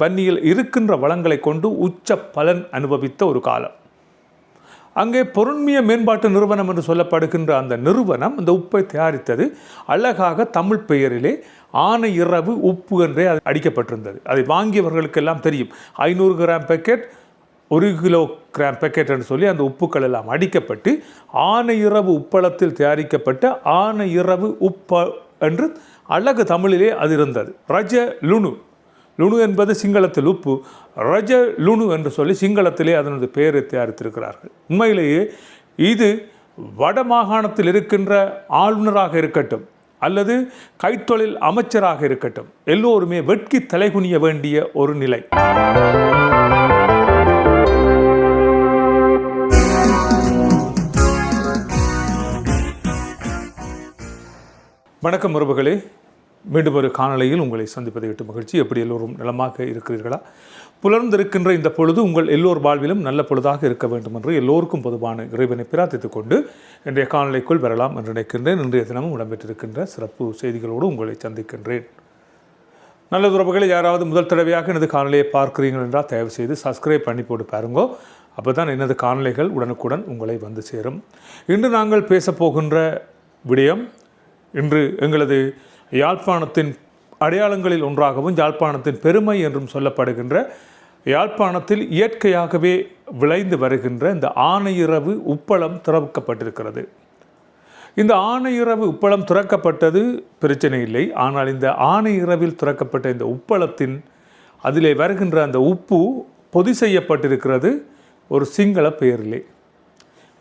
பன்னியில் இருக்கின்ற வளங்களை கொண்டு உச்ச பலன் அனுபவித்த ஒரு காலம். அங்கே பொருண்மைய மேம்பாட்டு நிறுவனம் என்று சொல்லப்படுகின்ற அந்த நிறுவனம் இந்த உப்பை தயாரித்தது அழகாக தமிழ் பெயரிலே ஆனை இரவு உப்பு என்றே அது அடிக்கப்பட்டிருந்தது. அதை வாங்கியவர்களுக்கெல்லாம் தெரியும். ஐநூறு கிராம் பேக்கெட் ஒரு கிலோ கிராம் பேக்கெட் என்று சொல்லி அந்த உப்புக்கள் எல்லாம் அடிக்கப்பட்டு ஆனை இரவு உப்பளத்தில் தயாரிக்கப்பட்ட ஆனை இரவு உப்ப என்று அழகு தமிழிலே அது இருந்தது. ரஜ லுணு லுணு என்பது சிங்களத்தில் உப்பு. ரஜ லுணு என்று சொல்லி சிங்களத்திலே அதனது பெயரை தயாரித்திருக்கிறார்கள். உண்மையிலேயே இது வடமாகாணத்தில் இருக்கின்ற ஆளுநராக இருக்கட்டும் அல்லது கைத்தொழில் அமைச்சராக இருக்கட்டும் எல்லோருமே வெட்கி தலைகுனிய வேண்டிய ஒரு நிலை. வணக்கம் உறவுகளே. மீண்டும் ஒரு காணொலியில் உங்களை சந்திப்பதை விட்டு மகிழ்ச்சி. எப்படி எல்லோரும் நலமாக இருக்கிறீர்களா? புலர்ந்திருக்கின்ற இந்த பொழுது உங்கள் எல்லோர் வாழ்விலும் நல்ல பொழுதாக இருக்க வேண்டும் என்று எல்லோருக்கும் பொதுவான இறைவனை பிரார்த்தித்துக் கொண்டு இன்றைய காணொலிக்குள் வரலாம் என்று நினைக்கின்றேன். இன்றைய தினமும் இடம்பெற்றிருக்கின்ற சிறப்பு செய்திகளோடு உங்களை சந்திக்கின்றேன். நல்ல உறவுகளை யாராவது முதல் தடவையாக எனது காணொலியை பார்க்கிறீர்கள் என்றால் தயவு செய்து சப்ஸ்கிரைப் பண்ணி போட்டு பாருங்கோ. அப்போ தான் எனது காணொலிகள் உடனுக்குடன் உங்களை வந்து சேரும். இன்று நாங்கள் பேசப்போகின்ற விடயம் இன்று எங்களது யாழ்ப்பாணத்தின் அடையாளங்களில் ஒன்றாகவும் யாழ்ப்பாணத்தின் பெருமை என்றும் சொல்லப்படுகின்ற யாழ்ப்பாணத்தில் இயற்கையாகவே விளைந்து வருகின்ற இந்த ஆனையிரவு உப்பளம் திறக்கப்பட்டிருக்கிறது. இந்த ஆனையிரவு உப்பளம் திறக்கப்பட்டது பிரச்சனை இல்லை. ஆனால் இந்த ஆனையிரவில் திறக்கப்பட்ட இந்த உப்பளத்தின் அதிலே வருகின்ற அந்த உப்பு பொதி செய்யப்பட்டிருக்கிறது. ஒரு சிங்கள பெயரிலே.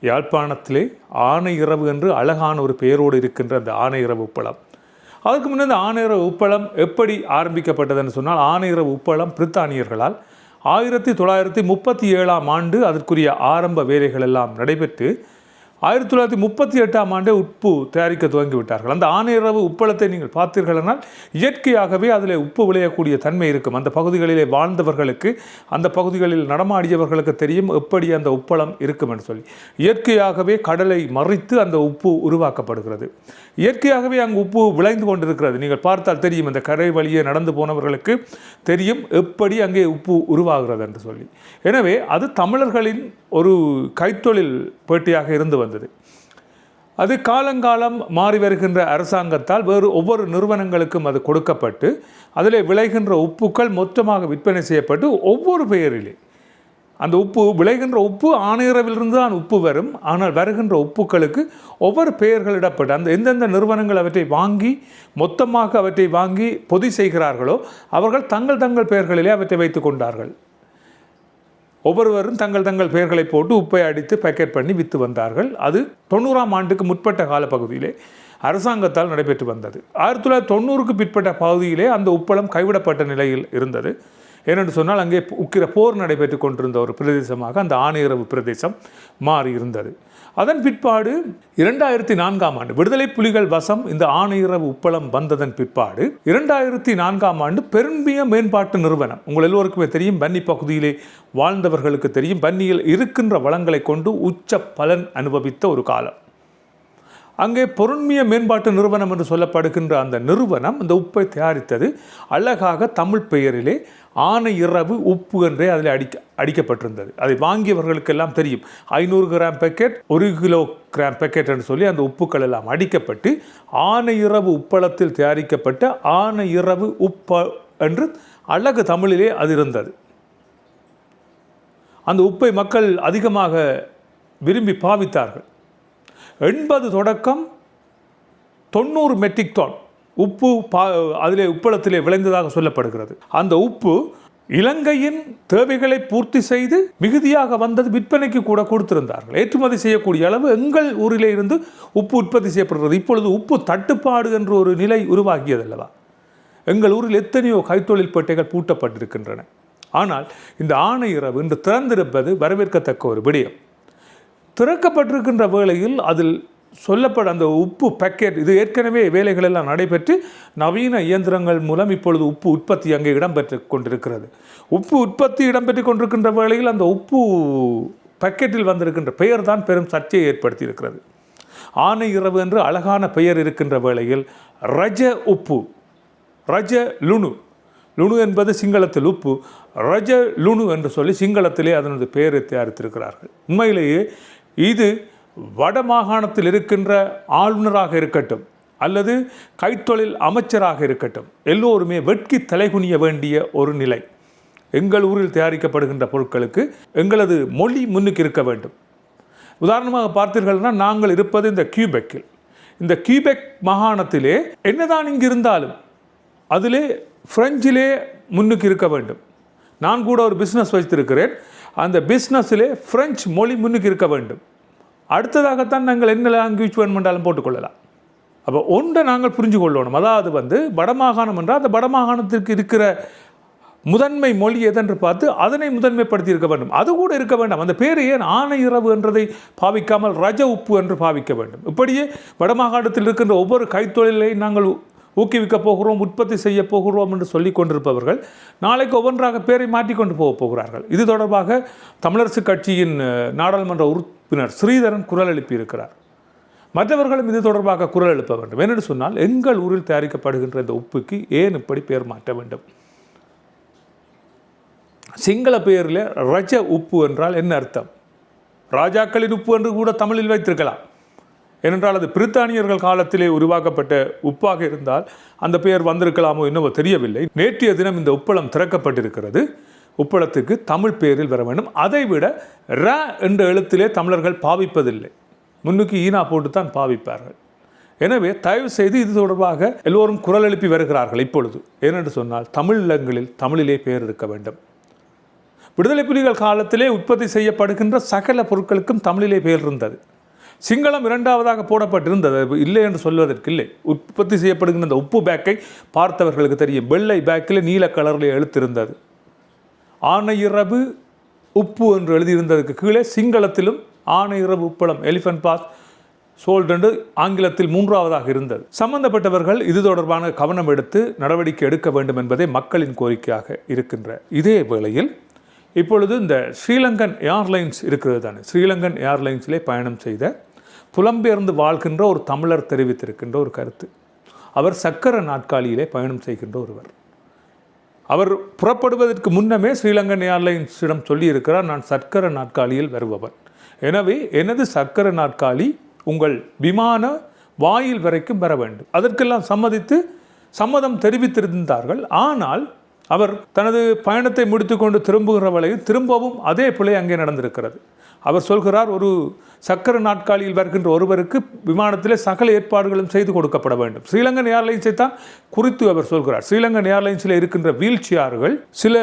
யாழ்ப்பாணத்திலே ஆணையிறவு என்று அழகான ஒரு பெயரோடு இருக்கின்ற அந்த ஆனை உப்பளம். அதுக்கு முன்னே இந்த ஆனை உப்பளம் எப்படி ஆரம்பிக்கப்பட்டதுன்னு சொன்னால் ஆணையர உப்பளம் பிரித்தானியர்களால் ஆயிரத்தி தொள்ளாயிரத்தி முப்பத்தி ஏழாம் ஆண்டு அதற்குரிய ஆரம்ப வேலைகள் எல்லாம் நடைபெற்று ஆயிரத்தி தொள்ளாயிரத்தி முப்பத்தி எட்டாம் ஆண்டே உப்பு தயாரிக்க துவங்கி விட்டார்கள் அந்த ஆனையரவு உப்பளத்தை நீங்கள் பார்த்தீர்களானால் இயற்கையாகவே அதில் உப்பு விளையக்கூடிய தன்மை இருக்கும். அந்த பகுதிகளிலே வாழ்ந்தவர்களுக்கு அந்த பகுதிகளில் நடமாடியவர்களுக்கு தெரியும் எப்படி அந்த உப்பளம் இருக்கும் என்று சொல்லி. இயற்கையாகவே கடலை மறித்து அந்த உப்பு உருவாக்கப்படுகிறது. இயற்கையாகவே அங்கு உப்பு விளைந்து கொண்டிருக்கிறது. நீங்கள் பார்த்தால் தெரியும் இந்த கரை வழியே நடந்து போனவர்களுக்கு தெரியும் எப்படி அங்கே உப்பு உருவாகிறது என்று சொல்லி. எனவே அது தமிழர்களின் ஒரு கைத்தொழில் பேட்டியாக இருந்து வந்தது. அது காலங்காலம் மாறி வருகின்ற அரசாங்கத்தால் வேறு ஒவ்வொரு நிறுவனங்களுக்கும் அது கொடுக்கப்பட்டு அதில் விளைகின்ற உப்புக்கள் மொத்தமாக விற்பனை செய்யப்பட்டு ஒவ்வொரு பெயரிலே. அந்த உப்பு விளைகின்ற உப்பு ஆணையரவிலிருந்து தான் உப்பு வரும். ஆனால் வருகின்ற உப்புக்களுக்கு ஒவ்வொரு பெயர்களிடப்பட்டு அந்த எந்தெந்த நிறுவனங்கள் அவற்றை வாங்கி மொத்தமாக அவற்றை வாங்கி பொதி செய்கிறார்களோ அவர்கள் தங்கள் தங்கள் பெயர்களிலே அவற்றை வைத்து கொண்டார்கள். ஒவ்வொருவரும் தங்கள் தங்கள் பெயர்களை போட்டு உப்பை அடித்து பேக்கெட் பண்ணி விற்று வந்தார்கள். அது தொண்ணூறாம் ஆண்டுக்கு முற்பட்ட காலப்பகுதியிலே அரசாங்கத்தால் நடைபெற்று வந்தது. ஆயிரத்தி தொள்ளாயிரத்தி தொண்ணூறுக்கு பிற்பட்ட பகுதியிலே அந்த உப்பளம் கைவிடப்பட்ட நிலையில் இருந்தது. ஏனென்று சொன்னால் அங்கே உக்கிர போர் நடைபெற்று கொண்டிருந்த ஒரு பிரதேசமாக அந்த ஆணையரவு பிரதேசம் மாறி இருந்தது அதன் பிற்பாடு இரண்டாயிரத்தி நான்காம் ஆண்டு விடுதலை புலிகள் வசம் இந்த ஆணையரவு உப்பளம் வந்ததன் பிற்பாடு இரண்டாயிரத்தி நான்காம் ஆண்டு பெரும்பிய மேம்பாட்டு நிறுவனம் உங்கள் எல்லோருக்குமே தெரியும் பன்னி பகுதியிலே வாழ்ந்தவர்களுக்கு தெரியும் பன்னியில் இருக்கின்ற வளங்களை கொண்டு உச்ச பலன் அனுபவித்த ஒரு காலம். அங்கே பொருண்மிய மேம்பாட்டு நிறுவனம் என்று சொல்லப்படுகின்ற அந்த நிறுவனம் இந்த உப்பை தயாரித்தது அழகாக தமிழ் பெயரிலே ஆனை இரவு உப்பு என்றே அதில் அடிக்க அடிக்கப்பட்டிருந்தது. அதை வாங்கியவர்களுக்கெல்லாம் தெரியும். ஐநூறு கிராம் பேக்கெட் ஒரு கிலோ கிராம் பேக்கெட் என்று சொல்லி அந்த உப்புக்கள் எல்லாம் அடிக்கப்பட்டு ஆனை இரவு உப்பளத்தில் தயாரிக்கப்பட்ட ஆனை இரவு உப்ப என்று அழகு தமிழிலே அது இருந்தது. அந்த உப்பை மக்கள் அதிகமாக விரும்பி பாவித்தார்கள். எண்பது தொடக்கம் தொண்ணூறு மெட்ரிக் டன் உப்பு பா அதிலே உப்பளத்திலே விளைந்ததாக சொல்லப்படுகிறது. அந்த உப்பு இலங்கையின் தேவைகளை பூர்த்தி செய்து மிகுதியாக வந்தது விற்பனைக்கு கூட கொடுத்திருந்தார்கள். ஏற்றுமதி செய்யக்கூடிய அளவு எங்கள் ஊரிலே இருந்து உப்பு உற்பத்தி செய்யப்படுகிறது. இப்பொழுது உப்பு தட்டுப்பாடு என்ற ஒரு நிலை உருவாகியதல்லவா? எங்கள் ஊரில் எத்தனையோ கைத்தொழில் பேட்டைகள் பூட்டப்பட்டிருக்கின்றன. ஆனால் இந்த ஆணை இரவு இன்று திறந்திருப்பது வரவேற்கத்தக்க ஒரு விடயம். திறக்கப்பட்டிருக்கின்ற வேளையில் அதில் சொல்லப்பட அந்த உப்பு பேக்கெட் இது ஏற்கனவே வேலைகள் எல்லாம் நடைபெற்று நவீன இயந்திரங்கள் மூலம் இப்பொழுது உப்பு உற்பத்தி அங்கே இடம்பெற்று கொண்டிருக்கிறது. உப்பு உற்பத்தி இடம்பெற்று கொண்டிருக்கின்ற வேளையில் அந்த உப்பு பேக்கெட்டில் வந்திருக்கின்ற பெயர் தான் பெரும் சர்ச்சையை ஏற்படுத்தியிருக்கிறது. ஆனை இரவு என்று அழகான பெயர் இருக்கின்ற வேளையில் ரஜ உப்பு ரஜ லுணு. லுணு என்பது சிங்களத்தில் உப்பு ரஜ லுணு என்று சொல்லி சிங்களத்திலே அதனது பெயரை தயாரித்திருக்கிறார்கள். உண்மையிலேயே இது வட மாகாணத்தில் இருக்கின்ற ஆளுநராக இருக்கட்டும் அல்லது கைத்தொழில் அமைச்சராக இருக்கட்டும் எல்லோருமே வெட்கி தலைகுனிய வேண்டிய ஒரு நிலை. எங்கள் ஊரில் தயாரிக்கப்படுகின்ற பொருட்களுக்கு எங்களது மொழி முன்னுக்கு இருக்க வேண்டும். உதாரணமாக பார்த்தீர்கள்னா நாங்கள் இருப்பது இந்த கியூபெக்கில். இந்த கியூபெக் மாகாணத்திலே என்னதான் இங்கு இருந்தாலும் அதிலே ஃப்ரெஞ்சிலே முன்னுக்கு இருக்க வேண்டும். நான் கூட ஒரு பிஸ்னஸ் வைத்திருக்கிறேன். அந்த பிஸ்னஸிலே ஃப்ரெஞ்ச் மொழி முன்னுக்கு இருக்க வேண்டும். அடுத்ததாகத்தான் நாங்கள் என்ன லாங்குவேஜ் வேணுமென்றாலும் போட்டுக்கொள்ளலாம். அப்போ ஒன்றை நாங்கள் புரிஞ்சு கொள்ளணும் அதாவது வந்து வடமாகாணம் என்றால் அந்த வடமாகாணத்திற்கு இருக்கிற முதன்மை மொழி எதென்று பார்த்து அதனை முதன்மைப்படுத்தி இருக்க வேண்டும். அது கூட இருக்க வேண்டாம். அந்த பேர் ஏன் ஆணை இரவு என்றதை பாவிக்காமல் ரஜ உப்பு என்று பாவிக்க வேண்டும். இப்படியே வடமாகாணத்தில் இருக்கின்ற ஒவ்வொரு கைத்தொழிலையும் நாங்கள் ஊக்குவிக்க போகிறோம் உற்பத்தி செய்ய போகிறோம் என்று சொல்லி கொண்டிருப்பவர்கள் நாளைக்கு ஒவ்வொன்றாக பேரை மாற்றிக்கொண்டு போக போகிறார்கள். இது தொடர்பாக தமிழரசு கட்சியின் நாடாளுமன்ற உறு பின்னர் ஸ்ரீதரன் குரல் எழுப்பியிருக்கிறார். மற்றவர்களும் இது தொடர்பாக குரல் எழுப்ப வேண்டும். ஏனென்று சொன்னால் எங்கள் ஊரில் தயாரிக்கப்படுகின்ற இந்த உப்புக்கு ஏன் இப்படி பெயர் மாற்ற வேண்டும்? சிங்கள பெயரில் ரஜ உப்பு என்றால் என்ன அர்த்தம்? ராஜாக்களின் உப்பு என்று கூட தமிழில் வைத்திருக்கலாம். ஏனென்றால் அது பிரித்தானியர்கள் காலத்திலே உருவாக்கப்பட்ட உப்பாக இருந்தால் அந்த பெயர் வந்திருக்கலாமோ என்னவோ தெரியவில்லை. நேற்றைய தினம் இந்த உப்பளம் திறக்கப்பட்டிருக்கிறது. உப்பளத்துக்கு தமிழ் பெயரில் வர வேண்டும். அதை விட ர என்ற எழுத்திலே தமிழர்கள் பாவிப்பதில்லை. முன்னுக்கு ஈனா போட்டு தான் பாவிப்பார்கள். எனவே தயவு செய்து இது தொடர்பாக எல்லோரும் குரல் எழுப்பி வருகிறார்கள் இப்பொழுது. ஏனென்று சொன்னால் தமிழ் இல்லங்களில் தமிழிலே பெயர் இருக்க வேண்டும். விடுதலை புலிகள் காலத்திலே உற்பத்தி செய்யப்படுகின்ற சகல பொருட்களுக்கும் தமிழிலே பெயர் இருந்தது. சிங்களம் இரண்டாவதாக போடப்பட்டிருந்தது. இல்லை என்று சொல்வதற்கு இல்லை உற்பத்தி செய்யப்படுகின்ற அந்த உப்பு பேக்கை பார்த்தவர்களுக்கு தெரியும். வெள்ளை பேக்கில் நீல கலரில் எழுத்திருந்தது. ஆனையிரவு உப்பு என்று எழுதியிருந்ததுக்கு கீழே சிங்களத்திலும் ஆனையிரவு உப்பளம் எலிஃபன்ட் பாஸ் சோல்ட் என்று ஆங்கிலத்தில் மூன்றாவதாக இருந்தது. சம்பந்தப்பட்டவர்கள் இது தொடர்பான கவனம் எடுத்து நடவடிக்கை எடுக்க வேண்டும் என்பதே மக்களின் கோரிக்கையாக இருக்கின்ற இதே வேளையில் இப்பொழுது இந்த ஸ்ரீலங்கன் ஏர்லைன்ஸ் இருக்கிறது தானே? ஸ்ரீலங்கன் ஏர்லைன்ஸிலே பயணம் செய்த புலம்பெயர்ந்து வாழ்கின்ற ஒரு தமிழர் தெரிவித்திருக்கின்ற ஒரு கருத்து. அவர் சக்கர நாட்காலியிலே பயணம் செய்கின்ற ஒருவர். அவர் புறப்படுவதற்கு முன்னமே ஸ்ரீலங்கன் ஏர்லைன்ஸிடம் சொல்லியிருக்கிறார் நான் சர்க்கர நாட்காலியில் வருபவன். எனவே எனது சர்க்கர நாட்காலி உங்கள் விமான வாயில் வரைக்கும் வர வேண்டும். அதற்கெல்லாம் சம்மதித்து சம்மதம் தெரிவித்திருந்தார்கள். ஆனால் அவர் தனது பயணத்தை முடித்துக்கொண்டு திரும்புகிற வேளையில் திரும்பவும் அதே பிழை அங்கே நடந்திருக்கிறது. அவர் சொல்கிறார் ஒரு சக்கர நாட்காலியில் வருகின்ற ஒருவருக்கு விமானத்திலே சகல ஏற்பாடுகளும் செய்து கொடுக்கப்பட வேண்டும். ஸ்ரீலங்கன் ஏர்லைன்ஸை தான் குறித்து அவர் சொல்கிறார். ஸ்ரீலங்கன் ஏர்லைன்ஸில் இருக்கின்ற வீல் சேர்கள் சில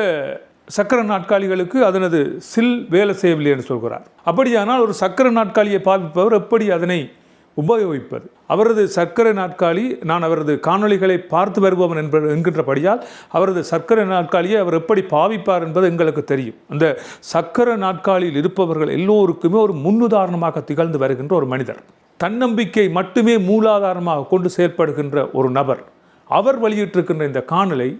சக்கர நாட்காலிகளுக்கு அதனது சில் வேலை செய்யவில்லை என்று சொல்கிறார். அப்படியானால் ஒரு சக்கர நாட்காலியை பாவிப்பவர் எப்படி அதனை உபயோகிப்பது. அவரது சர்க்கரை நாட்காலி நான் அவரது காணொளிகளை பார்த்து வருபவன் என்பது என்கின்றபடியால் அவரது சர்க்கரை நாட்காலியை அவர் எப்படி பாவிப்பார் என்பது எங்களுக்கு தெரியும். அந்த சர்க்கரை நாட்காலியில் இருப்பவர்கள் எல்லோருக்குமே ஒரு முன்னுதாரணமாக திகழ்ந்து வருகின்ற ஒரு மனிதர். தன்னம்பிக்கை மட்டுமே மூலாதாரமாக கொண்டு செயற்படுகின்ற ஒரு நபர். அவர் வெளியிட்டிருக்கின்ற இந்த காணொலை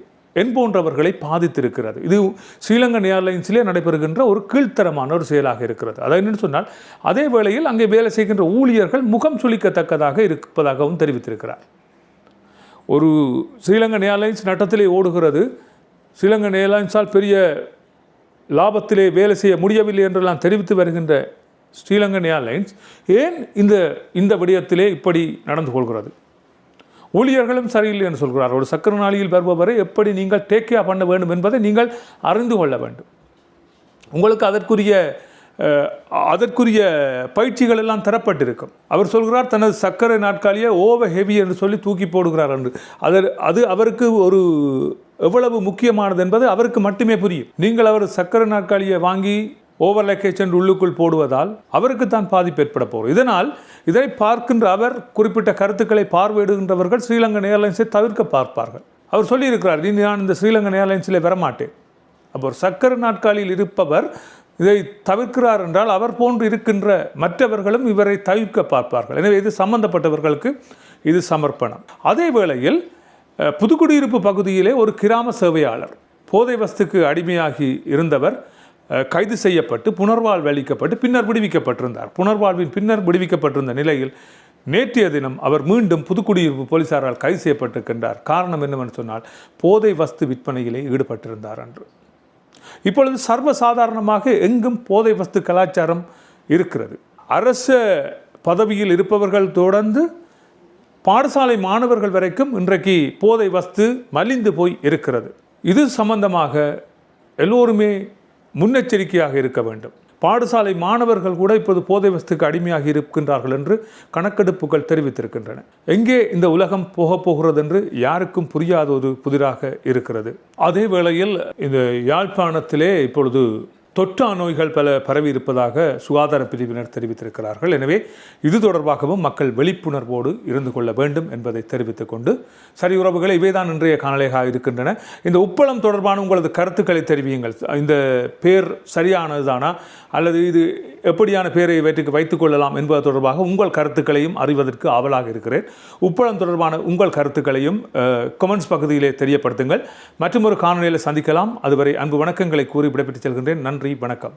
என்போன்றவர்களை பாதித்திருக்கிறது. இது ஸ்ரீலங்கன் ஏர்லைன்ஸிலே நடைபெறுகின்ற ஒரு கீழ்த்தரமான ஒரு செயலாக இருக்கிறது. அதை என்னென்னு சொன்னால் அதே வேளையில் அங்கே வேலை செய்கின்ற ஊழியர்கள் முகம் சுளிக்கத்தக்கதாக இருப்பதாகவும் தெரிவித்திருக்கிறார். ஒரு ஸ்ரீலங்கன் ஏர்லைன்ஸ் நட்டத்திலே ஓடுகிறது. ஸ்ரீலங்கன் ஏர்லைன்ஸால் பெரிய லாபத்திலே வேலை செய்ய முடியவில்லை என்றெல்லாம் தெரிவித்து வருகின்ற ஸ்ரீலங்கன் ஏர்லைன்ஸ் ஏன் இந்த இந்த விடயத்திலே இப்படி நடந்து கொள்கிறது? ஊழியர்களும் சரியில்லை என்று சொல்கிறார். ஒரு சக்கர நாளியில் வருபவரை எப்படி நீங்கள் டேக் கேர் பண்ண வேண்டும் என்பதை நீங்கள் அறிந்து கொள்ள வேண்டும். உங்களுக்கு அதற்குரிய அதற்குரிய பயிற்சிகள் எல்லாம் தரப்பட்டிருக்கும். அவர் சொல்கிறார் தனது சர்க்கரை நாட்காலியை ஓவர் ஹெவி என்று சொல்லி தூக்கி போடுகிறார் என்று. அதர் அது அவருக்கு ஒரு எவ்வளவு முக்கியமானது என்பது அவருக்கு மட்டுமே புரியும். நீங்கள் அவர் சர்க்கரை நாட்காலியை வாங்கி ஓவர் லக்கேஜ் உள்ளுக்குள் போடுவதால் அவருக்கு தான் பாதிப்பு ஏற்பட போகும் இதனால் இதை பார்க்கின்ற அவர் குறிப்பிட்ட கருத்துக்களை பார்வையிடுகின்றவர்கள் ஸ்ரீலங்கன் ஏர்லைன்ஸை தவிர்க்க பார்ப்பார்கள். அவர் சொல்லியிருக்கிறார் இனி நான் இந்த ஸ்ரீலங்கன் ஏர்லைன்ஸில் வரமாட்டேன். அப்போ ஒரு சக்கர நாட்காலியில் இருப்பவர் இதை தவிர்க்கிறார் என்றால் அவர் போன்று இருக்கின்ற மற்றவர்களும் இவரை தவிர்க்க பார்ப்பார்கள். எனவே இது சம்பந்தப்பட்டவர்களுக்கு இது சமர்ப்பணம். அதே வேளையில் புதுக்குடியிருப்பு பகுதியிலே ஒரு கிராம சேவையாளர் போதை வஸ்துக்கு அடிமையாகி இருந்தவர் கைது செய்யப்பட்டு புனர்வாழ்வு அளிக்கப்பட்டு பின்னர் விடுவிக்கப்பட்டிருந்தார். புனர்வாழ்வின் பின்னர் விடுவிக்கப்பட்டிருந்த நிலையில் நேற்றைய தினம் அவர் மீண்டும் புதுக்குடியிருப்பு போலீசாரால் கைது செய்யப்பட்டிருக்கின்றார். காரணம் என்னவென்று சொன்னால் போதை வஸ்து விற்பனையிலே ஈடுபட்டிருந்தார் என்று இப்பொழுது சர்வசாதாரணமாக எங்கும் போதை வஸ்து கலாச்சாரம் இருக்கிறது. அரச பதவியில் இருப்பவர்கள் தொடர்ந்து பாடசாலை மாணவர்கள் வரைக்கும் இன்றைக்கு போதை வஸ்து மலிந்து போய் இருக்கிறது. இது சம்பந்தமாக எல்லோருமே முன்னெச்சரிக்கையாக இருக்க வேண்டும். பாடசாலை மாணவர்கள் கூட இப்போது போதை வஸ்துக்கு அடிமையாகி இருக்கின்றார்கள் என்று கணக்கெடுப்புகள் தெரிவித்திருக்கின்றன. எங்கே இந்த உலகம் போகப் போகிறது என்று யாருக்கும் புரியாத ஒரு புதிராக இருக்கிறது. அதே வேளையில் இந்த யாழ்ப்பாணத்திலே இப்பொழுது தொற்றா நோய்கள் பல பரவி இருப்பதாக சுகாதார பிரிவினர் தெரிவித்திருக்கிறார்கள். எனவே இது தொடர்பாகவும் மக்கள் விழிப்புணர்வோடு இருந்து கொள்ள வேண்டும் என்பதை தெரிவித்துக் கொண்டு சரி உறவுகளை இவைதான் இன்றைய காணொலியாக இருக்கின்றன. இந்த உப்பளம் தொடர்பான உங்களது கருத்துக்களை தெரிவியுங்கள். இந்த பேர் சரியானதுதானா? அல்லது இது எப்படியான பேரை இவற்றுக்கு வைத்துக் கொள்ளலாம் என்பது தொடர்பாக உங்கள் கருத்துக்களையும் அறிவதற்கு ஆவலாக இருக்கிறேன். உப்பளம் தொடர்பான உங்கள் கருத்துக்களையும் கமெண்ட்ஸ் பகுதியிலே தெரியப்படுத்துங்கள். மற்றும் ஒரு காணொலியில் சந்திக்கலாம். அதுவரை அன்பு வணக்கங்களை கூறி விடைபெற்று செல்கின்றேன். நன்றி வணக்கம்.